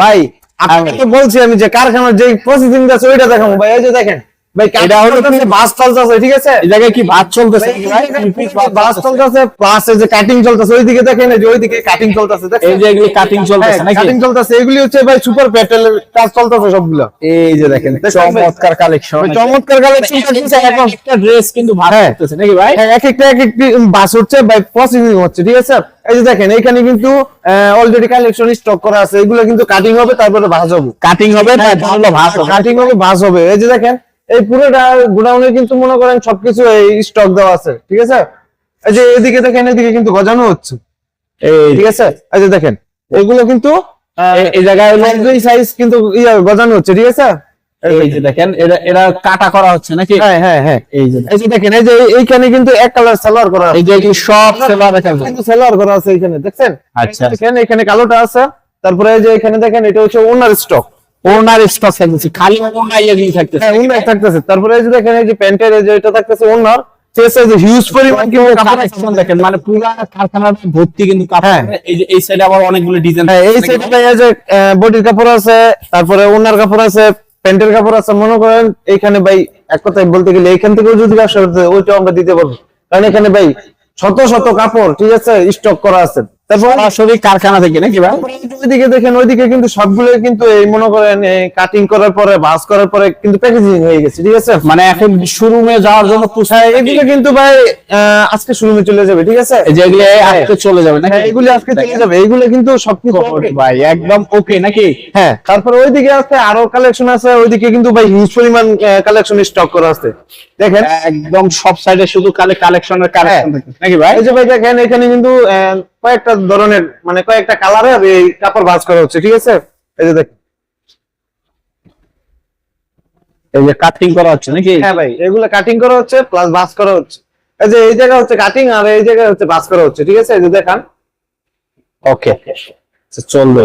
ভাই আপনাকে বলছি আমি যে কারখানার যে প্রসেসিং আছে ওইটা দেখাবো ভাই এই যে দেখেন। এটা হলো বাস চলতেছে ঠিক আছে? এই জায়গায় কি ভাত চলতেছে? ভাই, কি ভাই? বাস চলতেছে। প্লাস যে কাটিং চলতেছে ওইদিকে দেখেন যে ওইদিকে কাটিং চলতেছে এই যে এগুলি কাটিং চলতেছে নাকি? কাটিং চলতেছে এগুলি হচ্ছে ভাই সুপার প্যাটেলের কাজ চলতেছে সবগুলো। এই যে দেখেন চমৎকার কালেকশন চমৎকার কালেকশন একটা ড্রেস কিন্তু ভাত হ্যাঁ। নাকি ভাই? হ্যাঁ, এক একটা এক একটি বাস হচ্ছে প্রসেসিং ঠিক আছে? এই যে দেখেন এখানে কিন্তু অলরেডি কালেকশন স্টক করা আছে এগুলো কিন্তু কাটিং হবে তারপরে ভাজ হবে। কাটিং হবে হবে। কাটিং হবে ভাজ হবে। এই যে দেখেন এই পুরোটা গোডাউনে কিন্তু মনে করেন সবকিছু এই স্টক দেওয়া আছে ঠিক আছে? এই যে এদিকে দেখেন এদিকে কিন্তু গজানো হচ্ছে। এই ঠিক আছে? এই যে দেখেন এগুলো কিন্তু এই- এই জায়গায় হলো সাইজ কিন্তু গজানো হচ্ছে ঠিক আছে? এই যে দেখেন এটা এটা কাটা করা হচ্ছে নাকি? হ্যাঁ হ্যাঁ হ্যাঁ। এই যে এই যে দেখেন এই যে এইখানে কিন্তু এক কালার সালোয়ার করা এই যে সব কিন্তু সালোয়ার করা আছে এখানে দেখছেন? আচ্ছা। দেখেন এখানে কালোটা আছে তারপরে এই যে এখানে দেখেন এটা হচ্ছে ওনার স্টক ওনার স্টক থাকতেছে খালি ওনার থাকতেছে। হ্যাঁ ওনার থাকতেছে। তারপরে এই যে প্যান্টের যে এটা থাকতেছে ওনার। ঠিক যে হিউজ পরিমাণ কিন্তু কাপড় আছে। দেখেন মানে পুরা কারখানার ভর্তি কিন্তু কাপড়। হ্যাঁ। এই যে এই সাইডে আবার অনেকগুলো ডিজাইন হ্যাঁ এই সাইডে এই যে বডির কাপড় আছে তারপরে ওনার কাপড় আছে প্যান্টের কাপড় আছে মনে করেন এইখানে ভাই এক কথায় বলতে গেলে এইখান থেকেও যদি ব্যবসা করতে হয়, ওইটাও আমরা দিতে পারব। কারণ এখানে ভাই শত শত কাপড় ঠিক আছে স্টক করা আছে। সরাসরি কারখানা থেকে নাকি ভাই? ওইদিকে দেখেন ওইদিকে কিন্তু সবগুলো কিন্তু এই মনে করেন কাটিং করার পরে ভাঁজ করার পরে কিন্তু প্যাকেজিং হয়ে গেছে ঠিক আছে? মানে এখন শোরুমে যাওয়ার জন্য হ্যাঁ এগুলো কিন্তু ভাই আহ, আজকে শুরুমে চলে যাবে ঠিক আছে? এই আজকে চলে যাবে নাকি? হ্যাঁ এগুলো আজকে চলে যাবে এগুলো কিন্তু সবকিছু ভাই একদম ওকে নাকি? হ্যাঁ তারপরে ওইদিকে আছে আরও কালেকশন আছে ওইদিকে কিন্তু ভাই হিউজ পরিমাণ কালেকশন স্টক করা আছে দেখেন? একদম সব সাইডে শুধু কালে কালেকশনের কালেকশন নাকি ভাই? এই যে ভাই দেখেন এখানে কিন্তু কয়েকটা ধরনের মানে কয়েকটা কালারের এই কাপড় ভাজ করা হচ্ছে ঠিক আছে? এই যে দেখেন। এই যে কাটিং করা হচ্ছে নাকি? হ্যাঁ ভাই এগুলো কাটিং করা হচ্ছে প্লাস ভাজ করা হচ্ছে। এই যে এই জায়গা হচ্ছে কাটিং আর এই জায়গা হচ্ছে ভাজ করা হচ্ছে ঠিক আছে? এই যে দেখান। ওকে চলবে।